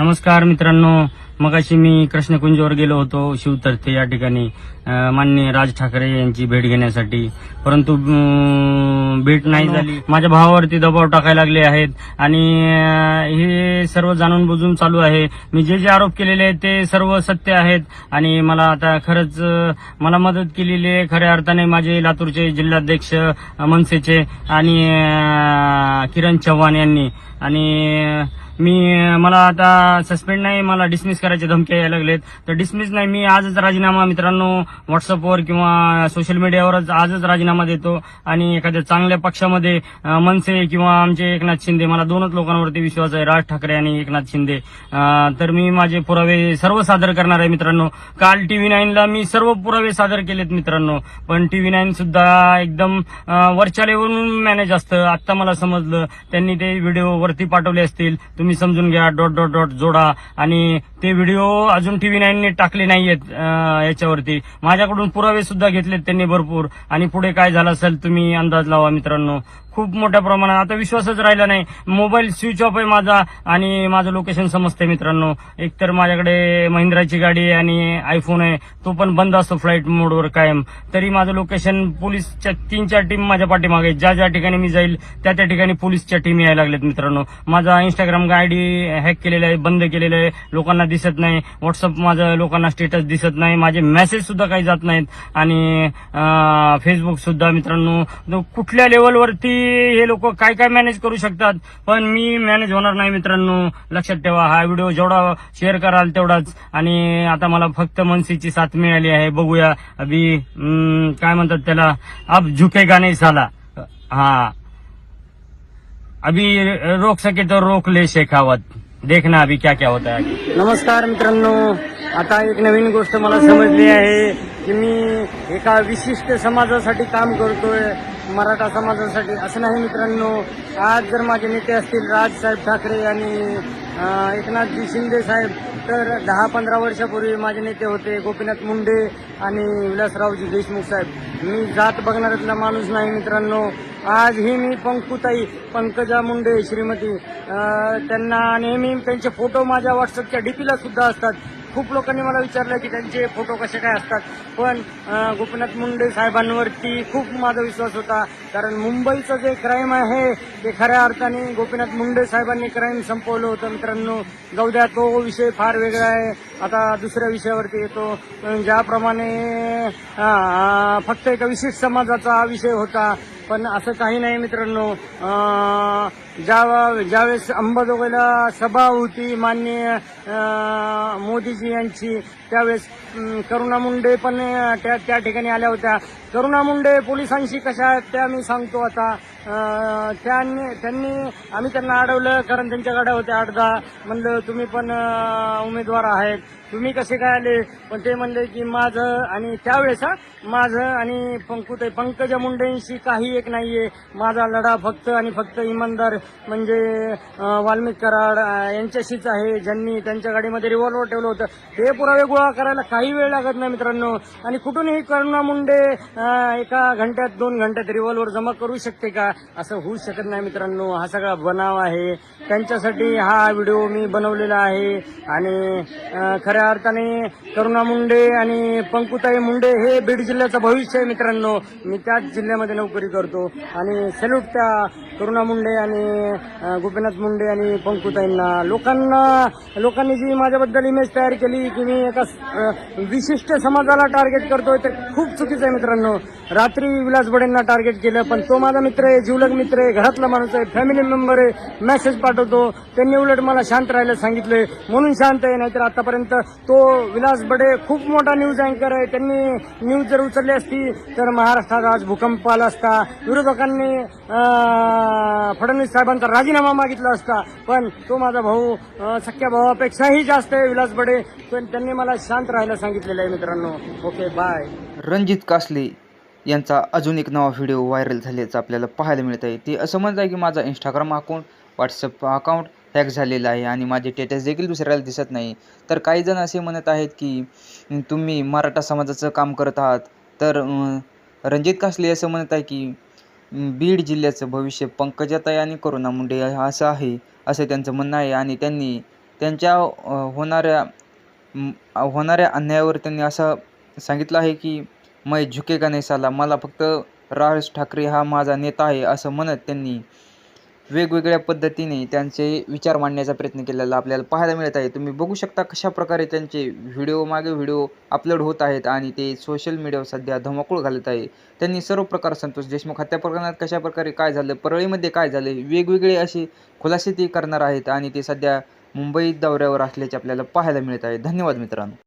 नमस्कार मित्रांनो. मगाशी मी कृष्णकुंजवर गेलो होतो शिवतर्थे या ठिकाणी. अं, माननीय राज ठाकरे यांची भेट घेण्यासाठी. परंतु भेट नाही झाली. माझ्या भावावरती दबाव टाकायला लागले आहेत. आणि हे सर्व जाणून बुजून चालू आहे. मी जे जे आरोप केलेले आहेत ते सर्व सत्य आहेत. आणि मला आता खरंच मला मदत केलेली आहे खऱ्या अर्थाने माझे लातूरचे जिल्हाध्यक्ष मनसेचे आणि किरण चव्हाण यांनी. आणि मी मला आता सस्पेंड नाही मला डिसमिस करायचे धमके यायला लागलेत. तर डिसमिस नाही मी आजच राजीनामा मित्रांनो व्हॉट्सअपवर किंवा सोशल मीडियावरच आजच राजीनामा देतो. आणि एखाद्या चांगल्या पक्षामध्ये मनसे किंवा आमचे एकनाथ शिंदे मला दोनच लोकांवरती विश्वास आहे राज ठाकरे आणि एकनाथ शिंदे. तर मी माझे पुरावे सर्व सादर करणार आहे मित्रांनो. काल टीव्ही नाईनला मी सर्व पुरावे सादर केलेत मित्रांनो. पण टीव्ही नाईन सुद्धा एकदम वरच्या लेवलवरून मॅनेज असतं. आत्ता मला समजलं त्यांनी ते व्हिडिओ वरती पाठवले असतील. तुम्ही समजून घ्या डॉट डॉट डॉट जोडा. आणि ते व्हिडिओ अजून टीव्ही नाईनने टाकले नाहीयेत याच्यावरती. माझ्याकडून पुरावे सुद्धा घेतलेत त्यांनी भरपूर. आणि पुढे काय झालं असेल तुम्ही अंदाज लावा मित्रांनो. खूप मोठ्या प्रमाणात आता विश्वासच राहिला नाही. मोबाईल स्विच ऑफ आहे माझा आणि माझं लोकेशन समजते मित्रांनो. एकतर माझ्याकडे महिंद्राची गाडी आहे आणि आयफोन आहे. तो पण बंद असतो फ्लाईट मोडवर कायम. तरी माझं लोकेशन पोलीसच्या तीन चार टीम माझ्या पाठीमागे ज्या ज्या ठिकाणी मी जाईल त्या त्या ठिकाणी पोलीसच्या टीम यायला लागल्यात मित्रांनो. माझा इंस्टाग्राम आयडी हॅक केलेलं आहे बंद केलेलं आहे लोकांना दिसत नाही. व्हॉट्सअप माझं लोकांना स्टेटस दिसत नाही. माझे मेसेज सुद्धा काही जात नाहीत. आणि फेसबुक सुद्धा मित्रांनो कुठल्या लेवलवरती हे लोक काय काय मॅनेज करू शकतात? पण मी मॅनेज होणार नाही मित्रांनो. लक्षात ठेवा हा व्हिडिओ जेवढा शेअर कराल तेवढाच. आणि आता मला फक्त मनसीची साथ मिळाली आहे. बघूया. अभि काय म्हणतात त्याला? अब झुकेगा नाही झाला हा. अभी रोक सके तो रोक ले शेखावत देखना अभी क्या क्या होता है। नमस्कार मित्रांनो आता एक नवीन गोष्ट मला समजली आहे की मी एका विशिष्ट समाजासाठी काम करतोय मराठा समाजासाठी. असं नाही मित्रांनो आज जर माझे नेते असतील राजसाहेब ठाकरे आणि एकनाथजी शिंदे साहेब तर दहा पंधरा वर्षापूर्वी माझे नेते होते गोपीनाथ मुंडे आणि विलासरावजी देशमुख साहेब. मी जात बघणाऱ्यातला माणूस नाही मित्रांनो. आजही मी पंकुताई पंकजा मुंडे श्रीमती त्यांना नेहमी त्यांचे फोटो माझ्या व्हॉट्सअपच्या डीपीला सुद्धा असतात. खूप लोकांनी मला विचारलं की त्यांचे फोटो कसे काय असतात. पण गोपीनाथ मुंडे साहेबांवरती खूप माझा विश्वास होता. कारण मुंबईचं जे क्राईम आहे ते खऱ्या अर्थाने गोपीनाथ मुंडे साहेबांनी क्राईम संपवलं होतं मित्रांनो. जाऊ द्या तो विषय फार वेगळा आहे. आता दुसऱ्या विषयावरती येतो. ज्याप्रमाणे फक्त एका विशिष्ट समाजाचा हा विषय होता. पण असं काही नाही मित्रांनो. ज्या ज्यावेळेस अंबाजोगाईला सभा होती माननीय मोदीजी यांची त्यावेळेस करुणा मुंडे पण त्या त्या ठिकाणी आल्या होत्या. करुणा मुंडे पोलिसांशी कशा त्या मी सांगतो आता. त्यांनी त्यांनी आम्ही त्यांना अडवलं कारण त्यांच्या गाड्या होत्या आठ दहा. म्हणलं तुम्ही पण उमेदवार आहेत. तुम्ही कसे काय आले? पण ते म्हणले की माझं आणि त्यावेळेस माझं आणि पंकुताई पंकजा मुंडेंशी काही एक नाहीये. माझा लढा फक्त आणि फक्त इमानदार म्हणजे वाल्मिक कराड यांच्याशीच आहे. ज्यांनी त्यांच्या गाडीमध्ये रिव्हॉल्वर ठेवलं होतं. ते पुरावे गोळा करायला काही वेळ लागत नाही मित्रांनो. आणि कुठूनही करुणा मुंडे एका घंट्यात दोन घंट्यात रिव्हॉल्वर जमा करू शकते का? असं होऊ शकत नाही मित्रांनो. हा सगळा बनाव आहे. त्यांच्यासाठी हा व्हिडिओ मी बनवलेला आहे. आणि खऱ्या अर्थाने करुणा मुंडे आणि पंकुताई मुंडे हे बीड जिल्ह्याचं भविष्य आहे मित्रांनो. मी त्याच जिल्ह्यामध्ये नोकरी करतो. आणि सॅल्यूट त्या करुणा मुंडे आणि गोपीनाथ मुंडे आणि पंकुताईंना. लोकांना लोकांनी जी माझ्याबद्दल इमेज तयार केली की मी एका विशिष्ट समाजाला टार्गेट करतोय ते खूप चुकीचं आहे मित्रांनो. रात्री विलास बडेंना टार्गेट केलं पण तो माझा मित्र आहे. जीवलग मित्र आहे घरातला माणूस आहे फॅमिली मेंबर आहे मेसेज पाठवतो. त्यांनी उलट मला शांत राहायला सांगितले म्हणून शांत आहे नाहीतर आतापर्यंत तो विलास बडे खूप मोठा न्यूज अँकर आहे. त्यांनी न्यूज जर उचलली असती तर महाराष्ट्रात आज भूकंप आला असता. विरोधकांनी फडणवीस साहेबांचा राजीनामा मागितला असता. पण तो माझा भाऊ सख्या भावापेक्षाही जास्त आहे विलास बडे. पण त्यांनी मला शांत राहायला सांगितलेलं आहे मित्रांनो. Okay bye Ranjit Kasle. यांचा अजून एक नवा व्हिडिओ व्हायरल झाल्याचं आपल्याला पाहायला मिळत आहे ते असं म्हणत आहे की माझा Instagram account WhatsApp account hack झालेला आहे आणि माझे स्टेटस देखील दुसऱ्याला दिसत नाही. तर काही जण असे म्हणत आहेत की तुम्ही मराठा समाजाचं काम करत आहात तर रणजित कासले असं म्हणत आहे की बीड जिल्ह्याचं भविष्य पंकजाताई आणि करुणा मुंडे असं आहे असं त्यांचं म्हणणं आहे आणि त्यांनी त्यांच्या होणाऱ्या होणाऱ्या अन्यायावर त्यांनी असं सांगितलं आहे की मै झुकेगा नाही साला मला फक्त राज ठाकरे हा माझा नेता आहे असं म्हणत त्यांनी वेगवेगळ्या पद्धतीने त्यांचे विचार मांडण्याचा प्रयत्न केलेला आपल्याला पाहायला मिळत आहे. तुम्ही बघू शकता कशा प्रकारे त्यांचे व्हिडिओ मागे व्हिडिओ अपलोड होत आहेत आणि ते सोशल मीडियावर सध्या धमाकूळ घालत आहे. त्यांनी सर्व प्रकार संतोष देशमुख हत्या प्रकरणात कशा प्रकारे काय झालं परळीमध्ये काय झाले वेगवेगळे असे खुलासे ते करणार आहेत आणि ते सध्या मुंबई दौऱ्यावर असल्याचे आपल्याला पाहायला मिळत आहे. धन्यवाद मित्रांनो.